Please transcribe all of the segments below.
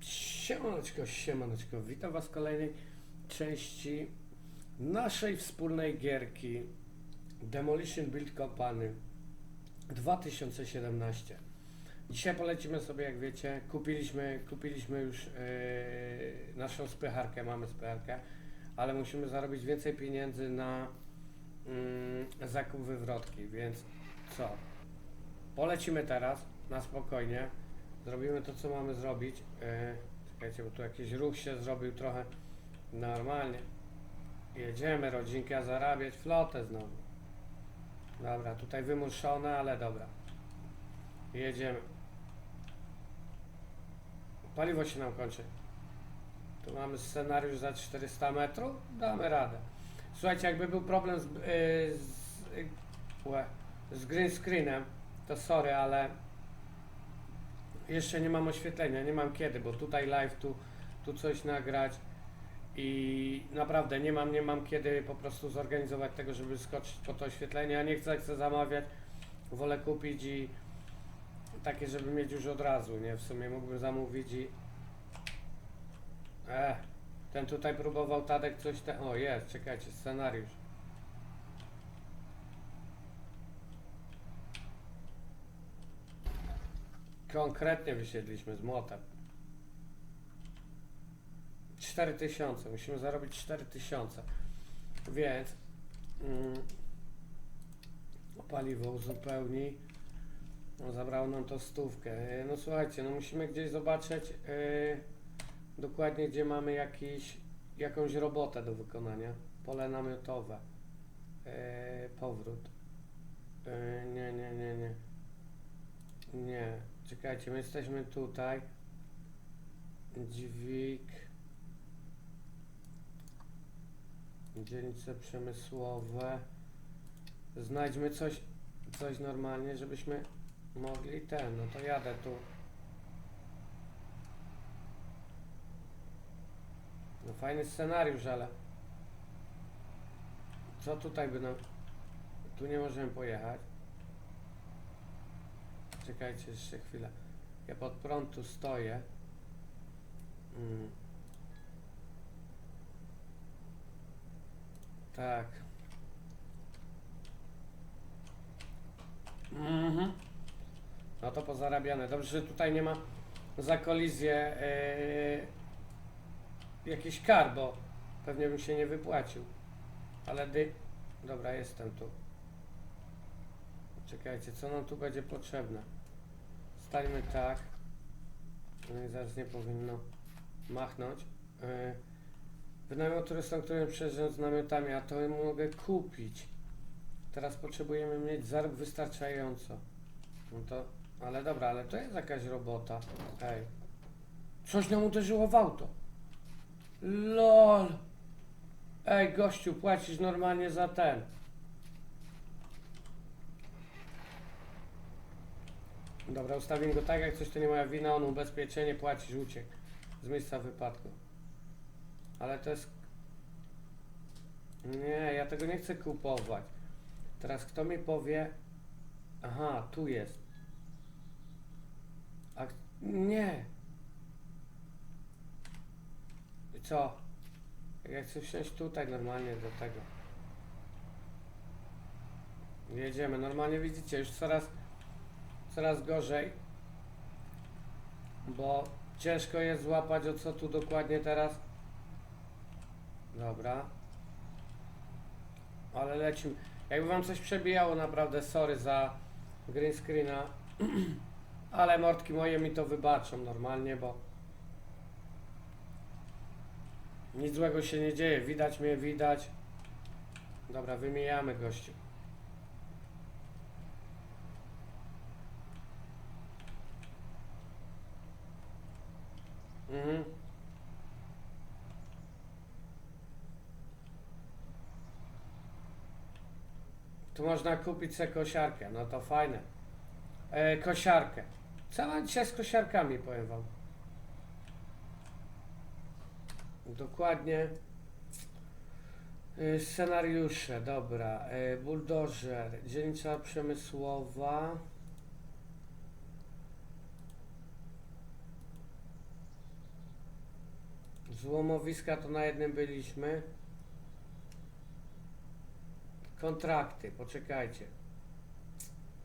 Siemaneczko, siemaneczko, witam Was w kolejnej części naszej wspólnej gierki Demolition Build Company 2017. Dzisiaj polecimy sobie, jak wiecie, kupiliśmy, kupiliśmy już yy, naszą spycharkę, mamy spycharkę, ale musimy zarobić więcej pieniędzy na mm, zakup wywrotki, więc co? Polecimy teraz, na spokojnie, zrobimy to, co mamy zrobić. Yy, czekajcie, bo tu jakiś ruch się zrobił trochę normalnie. Jedziemy, rodzinka, zarabiać flotę znowu. Dobra, tutaj wymuszone, ale dobra. Jedziemy. Paliwo się nam kończy. Tu mamy scenariusz za 400 metrów. Damy radę. Słuchajcie, jakby był problem z, yy, z, łe, z green screenem, to sorry, ale jeszcze nie mam oświetlenia, nie mam kiedy, bo tutaj live, tu, tu coś nagrać i naprawdę nie mam, nie mam kiedy po prostu zorganizować tego, żeby skoczyć po to oświetlenie. Ja nie chcę, chcę zamawiać, wolę kupić i takie, żeby mieć już od razu, nie? W sumie mógłbym zamówić i... E, ten tutaj próbował Tadek coś te... O, jest, czekajcie, scenariusz. Konkretnie wysiedliśmy z młotem. 4000, musimy zarobić 4000. Więc mm, paliwo uzupełni. No, zabrało nam to stówkę. No słuchajcie, no musimy gdzieś zobaczyć e, dokładnie, gdzie mamy jakiś, jakąś robotę do wykonania. Pole namiotowe. E, powrót. E, nie, nie, nie, nie. Nie. Czekajcie, my jesteśmy tutaj. Dźwig. Dzielnice przemysłowe. Znajdźmy coś, coś normalnie, żebyśmy mogli ten, no to jadę tu. No fajny scenariusz, ale co tutaj by nam... Tu nie możemy pojechać. Czekajcie jeszcze chwilę. Ja pod prąd tu stoję. Mm. Tak. Mhm. No to pozarabiane. Dobrze, że tutaj nie ma za kolizję yy, jakiś kar, bo pewnie bym się nie wypłacił. Ale dy... Dobra, jestem tu. Czekajcie, co nam tu będzie potrzebne? Stańmy tak. No zaraz nie powinno machnąć. Yy, turystom, którym przejeżdżają z namiotami, a to mogę kupić. Teraz potrzebujemy mieć zarób wystarczająco. No to, ale dobra, ale to jest jakaś robota. Ej. Coś nam uderzyło w auto. LOL. Ej, gościu, płacisz normalnie za ten. Dobra, ustawię go tak, jak coś to nie moja wina, on ubezpieczenie płacisz, uciekł z miejsca wypadku. Ale to jest... Nie, ja tego nie chcę kupować. Teraz kto mi powie... Aha, tu jest. A... Nie. I co? Ja chcę wsiąść tutaj normalnie do tego. Jedziemy, normalnie widzicie, już coraz, coraz gorzej. Bo ciężko jest złapać o co tu dokładnie teraz. Dobra. Ale lecimy. Jakby wam coś przebijało, naprawdę sorry za green screena. Ale mordki moje mi to wybaczą normalnie, bo nic złego się nie dzieje. Widać mnie, widać. Dobra, wymijamy gościu. Mhm. Tu można kupić sobie kosiarkę, no to fajne. E, kosiarkę. Cała dzisiaj z kosiarkami, powiem wam. Dokładnie. Y, Scenariusze, dobra. Y, Buldożer, dzielnica przemysłowa. Złomowiska to na jednym byliśmy. Kontrakty, poczekajcie.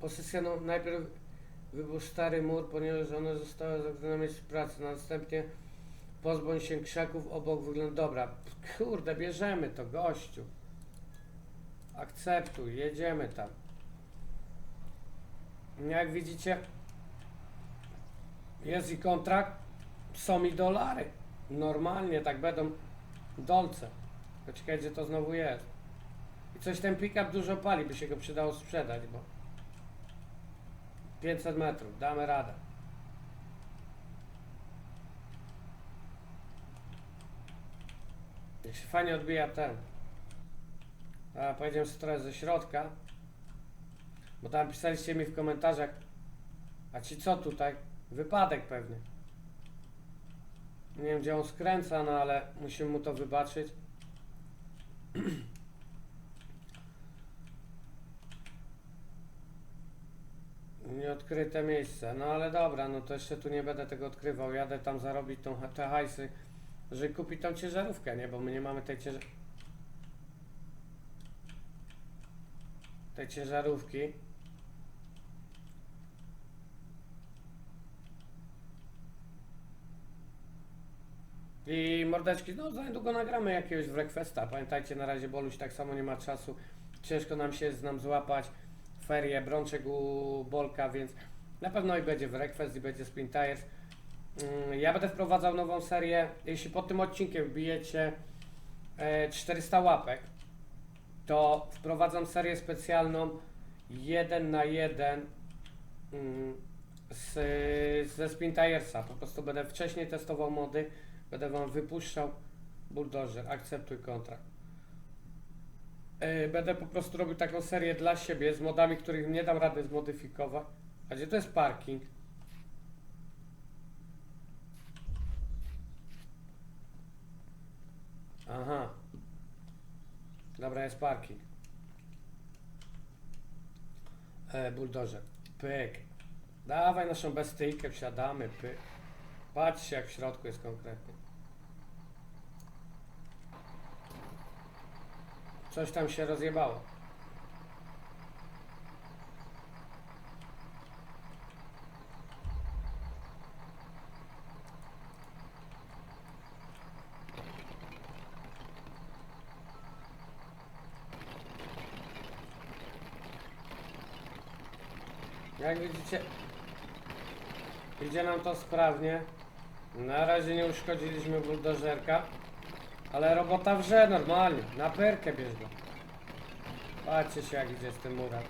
Pozycja no, najpierw wybór stary mur, ponieważ one zostały zamknięte miejsce pracy. Następnie pozbądź się krzaków obok wygląda. Dobra, kurde, bierzemy to, gościu. Akceptuj, jedziemy tam. Jak widzicie, jest i kontrakt, są i dolary. Normalnie tak będą dolce. Poczekaj, gdzie to znowu jest. I coś ten pick-up dużo pali, by się go przydało sprzedać, bo 500 metrów, damy radę. Jak się fajnie odbija ten. A pojedziemy sobie trochę ze środka. Bo tam pisaliście mi w komentarzach. A ci co tutaj? Wypadek pewnie. Nie wiem gdzie on skręca, no ale musimy mu to wybaczyć. Nieodkryte miejsce. No ale dobra, no to jeszcze tu nie będę tego odkrywał. Jadę tam zarobić tą, te hajsy, żeby kupić tą ciężarówkę, nie? Bo my nie mamy tej ciężarówki. I mordeczki, no za niedługo nagramy jakiegoś breakfasta. Pamiętajcie, na razie Boluś tak samo nie ma czasu. Ciężko nam się z nam złapać. Ferie, brączek u Bolka, więc na pewno i będzie breakfast i będzie Spin Tires. Mm, Ja będę wprowadzał nową serię. Jeśli pod tym odcinkiem wbijecie e, 400 łapek, to wprowadzam serię specjalną 1 na 1 mm, z, ze Spin Tiresa. Po prostu będę wcześniej testował mody, będę Wam wypuszczał Bulldozer, akceptuj kontrakt. E, Będę po prostu robił taką serię dla siebie z modami, których nie dam rady zmodyfikować. A gdzie to jest parking? Aha. Dobra, jest parking. E, buldożer. Pyk. Dawaj naszą bestyjkę, wsiadamy, pyk. Patrzcie jak w środku jest konkretnie. Coś tam się rozjebało. Widzicie, idzie nam to sprawnie. Na razie nie uszkodziliśmy buldożerka, ale robota wrze normalnie. Na perkę bierz go. Patrzcie się jak idzie z tym murem.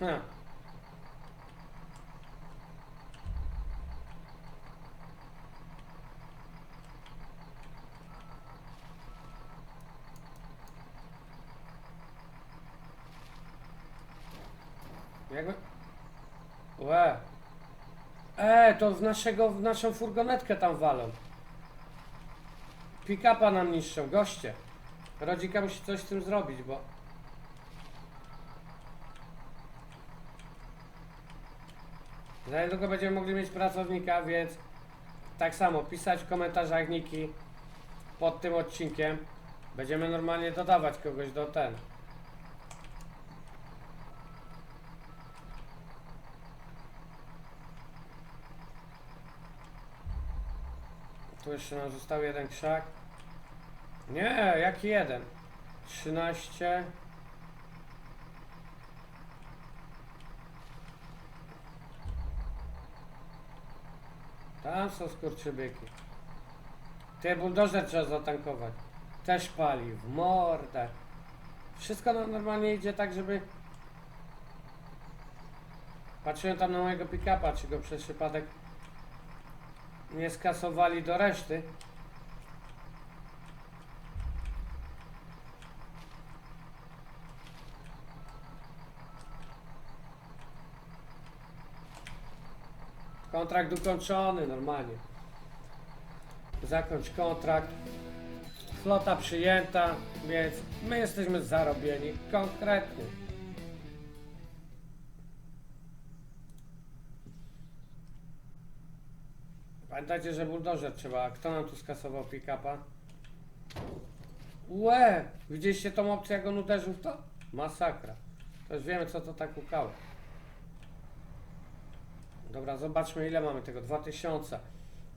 Ha. Jakby... Łe. E, to w naszego, w naszą furgonetkę tam walą. Pick-upa nam niszczą, goście. Rodzika musi coś z tym zrobić, bo... Za niedługo będziemy mogli mieć pracownika, więc tak samo pisać w komentarzach niki pod tym odcinkiem. Będziemy normalnie dodawać kogoś do ten. Tu jeszcze nam został jeden krzak. Nie, jaki jeden? 13. Tam są skurczybyki. Ty buldożer trzeba zatankować. Też pali w mordę. Wszystko no- normalnie idzie tak, żeby... Patrzyłem tam na mojego pick-upa, czy go przez przypadek nie skasowali do reszty. Kontrakt ukończony normalnie. Zakończ kontrakt. Flota przyjęta, więc my jesteśmy zarobieni konkretnie. Pamiętajcie, że buldożer trzeba. Kto nam tu skasował pick-upa? Łe! Widzieliście tą opcję, jak on uderzył w to? Masakra. To już wiemy, co to tak ukało. Dobra, zobaczmy, ile mamy tego. 2000.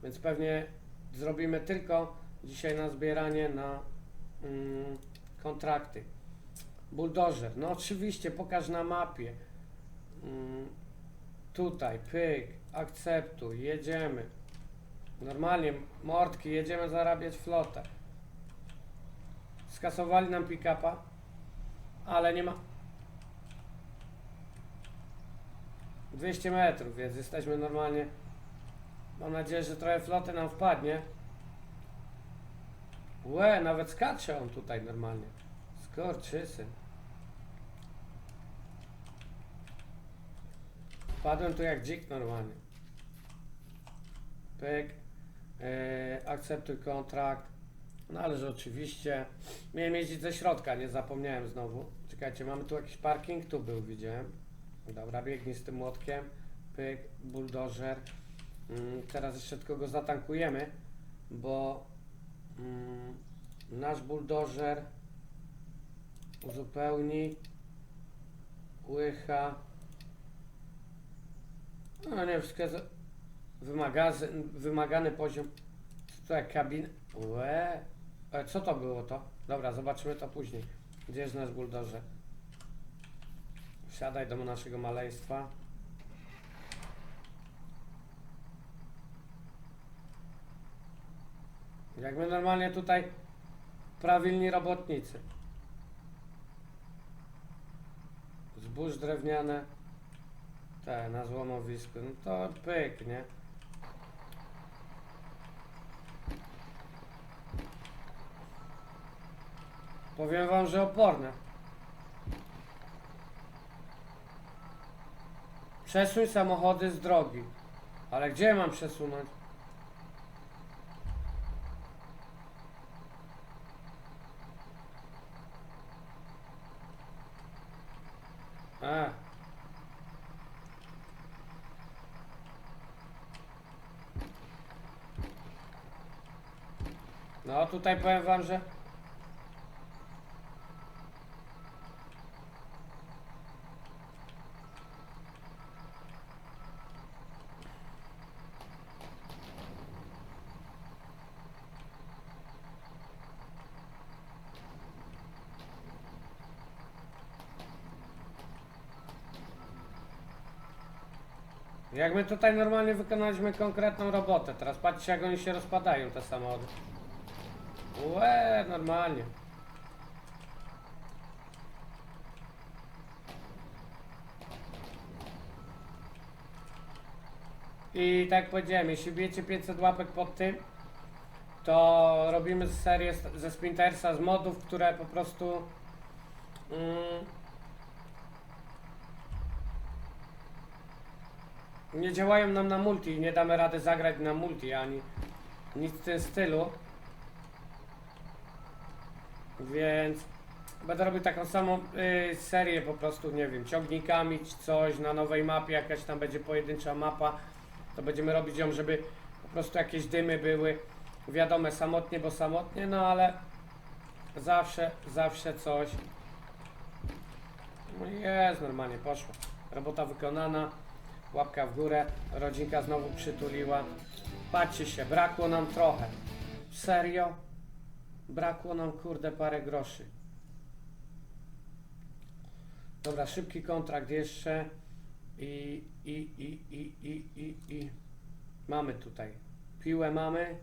Więc pewnie zrobimy tylko dzisiaj na zbieranie na mm, kontrakty. Buldożer. No oczywiście, pokaż na mapie. Mm, tutaj, pyk, akceptuj, jedziemy. Normalnie, mordki, jedziemy zarabiać flotę. Skasowali nam pick-upa, ale nie ma... 200 metrów, więc jesteśmy normalnie... Mam nadzieję, że trochę floty nam wpadnie. Łe, nawet skacze on tutaj normalnie. Skorczysy. Wpadłem tu jak dzik normalnie. Pyk. Yy, akceptuj kontrakt. No ale że oczywiście. Miałem jeździć ze środka, nie zapomniałem znowu. Czekajcie, mamy tu jakiś parking? Tu był, widziałem. Dobra, biegnij z tym młotkiem. Pyk, buldożer. Mm, teraz jeszcze tylko go zatankujemy, bo mm, nasz buldożer uzupełni łycha. No nie, wszystko wymagany poziom. Jak kabin? Łe. E, co to było to? Dobra, zobaczymy to później. Gdzie jest nasz buldożer? Wsiadaj do naszego maleństwa. Jak my normalnie tutaj prawilni robotnicy. Zbóż drewniane. Te, na złomowisku. No to pyk, nie? Powiem wam, że oporne. Przesuń samochody z drogi. Ale gdzie mam przesunąć? A. No tutaj powiem wam, że Jak my tutaj normalnie wykonaliśmy konkretną robotę. Teraz patrzcie jak oni się rozpadają te samochody. Łe, normalnie. I tak powiedziałem, jeśli bijecie 500 łapek pod tym, to robimy serię ze Splintersa z modów, które po prostu mm, nie działają nam na multi, nie damy rady zagrać na multi ani nic w tym stylu. Więc będę robił taką samą y, serię po prostu, nie wiem, ciągnikami czy coś na nowej mapie, jakaś tam będzie pojedyncza mapa. To będziemy robić ją, żeby po prostu jakieś dymy były. Wiadome samotnie, bo samotnie, no ale zawsze, zawsze coś. No jest, normalnie poszło. Robota wykonana. Łapka w górę, rodzinka znowu przytuliła. Patrzcie się, brakło nam trochę. Serio? Brakło nam kurde parę groszy. Dobra, szybki kontrakt jeszcze. I, i, i, i, i, i, i. Mamy tutaj. Piłę mamy.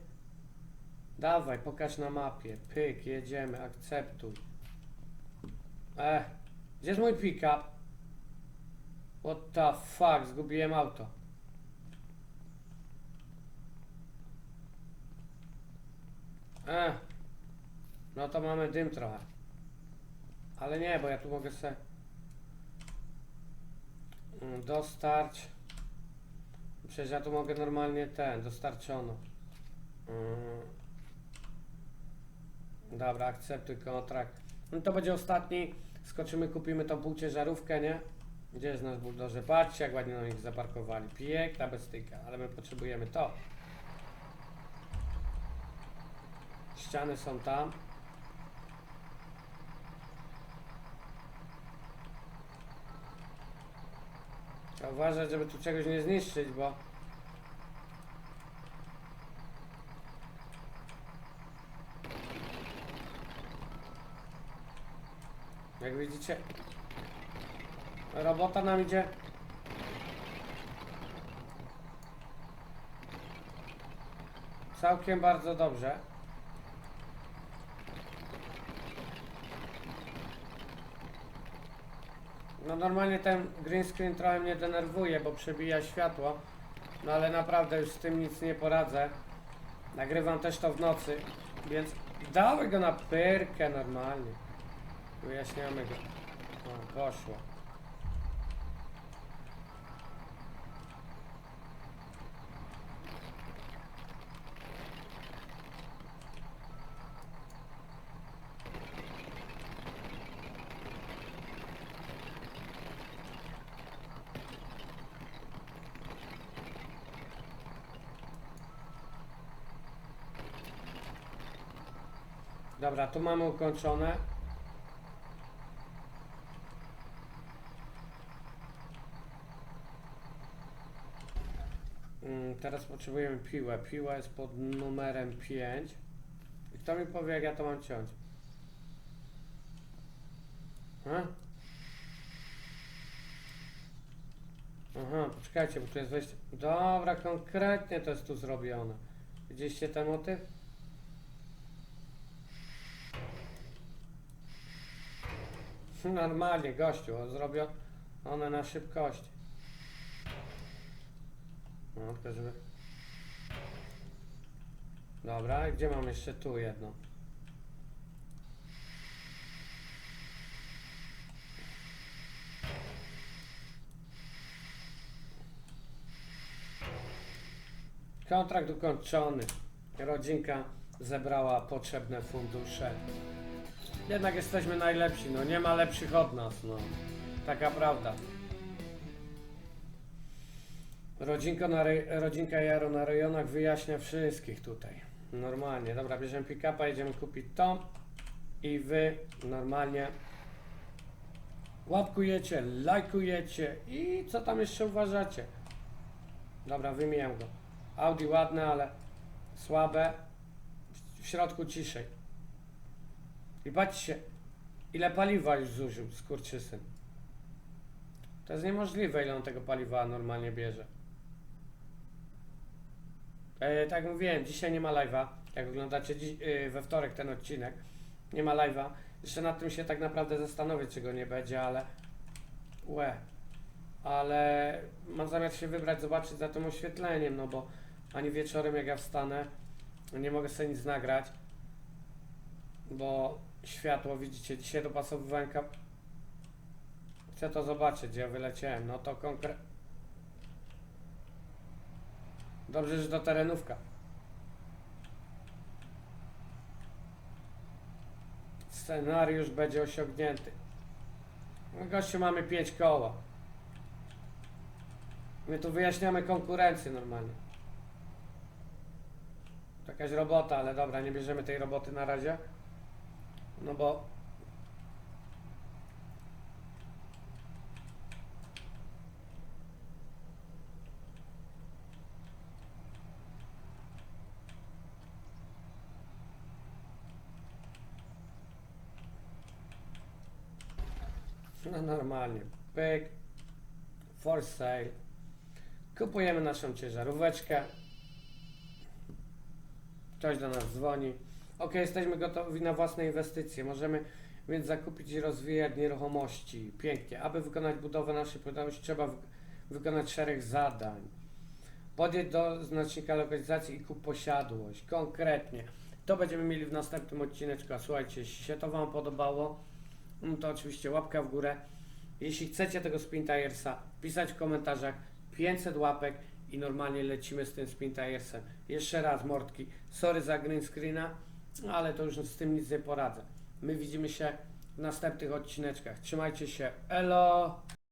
Dawaj, pokaż na mapie. Pyk, jedziemy, akceptuj. Eh, gdzie jest mój pick-up? What the fuck, zgubiłem auto. E, no to mamy dym trochę. Ale nie, bo ja tu mogę se mm, dostarć Przecież ja tu mogę normalnie ten, dostarczono. Mm. Dobra, akceptuj kontrakt. No to będzie ostatni. Skoczymy, kupimy tą półciężarówkę, nie? Gdzie jest nasz buldożer? Patrzcie, jak ładnie na nich zaparkowali. Piękna bestyka, ale my potrzebujemy to. Ściany są tam. Trzeba uważać, żeby tu czegoś nie zniszczyć, bo... Jak widzicie, robota nam idzie. Całkiem bardzo dobrze. No normalnie ten green screen trochę mnie denerwuje, bo przebija światło. No ale naprawdę już z tym nic nie poradzę. Nagrywam też to w nocy, więc dałem go na pyrkę normalnie. Wyjaśniamy go. O, poszło. Dobra, tu mamy ukończone. Mm, teraz potrzebujemy piłę. Piła jest pod numerem 5. I kto mi powie, jak ja to mam ciąć? A? Aha, poczekajcie, bo tu jest wejście. Dobra, konkretnie to jest tu zrobione. Widzieliście ten motyw? Normalnie, gościu, zrobią one na szybkości. No, tylko żeby... Dobra, gdzie mam jeszcze tu jedną? Kontrakt ukończony. Rodzinka zebrała potrzebne fundusze. Jednak jesteśmy najlepsi, no nie ma lepszych od nas, no. Taka prawda. Rodzinka, na rodzinka Jaro na rejonach wyjaśnia wszystkich tutaj. Normalnie. Dobra, bierzemy pick-upa, jedziemy kupić to. I wy normalnie łapkujecie, lajkujecie i co tam jeszcze uważacie? Dobra, wymieniam go. Audi ładne, ale słabe. W środku ciszej. I patrzcie, ile paliwa już zużył skurczysyn. To jest niemożliwe, ile on tego paliwa normalnie bierze. E, tak mówiłem, dzisiaj nie ma live'a. Jak oglądacie dzi- e, we wtorek ten odcinek, nie ma live'a. Jeszcze nad tym się tak naprawdę zastanowię, czy go nie będzie, ale... Łe. Ale mam zamiar się wybrać, zobaczyć za tym oświetleniem, no bo ani wieczorem jak ja wstanę, nie mogę sobie nic nagrać, bo światło, widzicie, dzisiaj dopasowywałem kap... Chcę to zobaczyć, ja wyleciałem, no to konkret... Dobrze, że do terenówka. Scenariusz będzie osiągnięty. No gościu, mamy 5 koła. My tu wyjaśniamy konkurencję normalnie. To Jakaś robota, ale dobra, nie bierzemy tej roboty na razie. No bo No normalnie. Pyk. For sale. Kupujemy naszą ciężaróweczkę. Ktoś do nas dzwoni. Ok, jesteśmy gotowi na własne inwestycje. Możemy więc zakupić i rozwijać nieruchomości. Pięknie. Aby wykonać budowę naszej posiadłości, trzeba wy- wykonać szereg zadań. Podjedź do znacznika lokalizacji i kup posiadłość. Konkretnie. To będziemy mieli w następnym odcineczku. Słuchajcie, jeśli się to Wam podobało, no to oczywiście łapka w górę. Jeśli chcecie tego Spin Tiresa, pisać w komentarzach 500 łapek i normalnie lecimy z tym Spintajersem. Jeszcze raz, mordki, sorry za green screena, ale to już z tym nic nie poradzę. My widzimy się w następnych odcineczkach. Trzymajcie się, elo!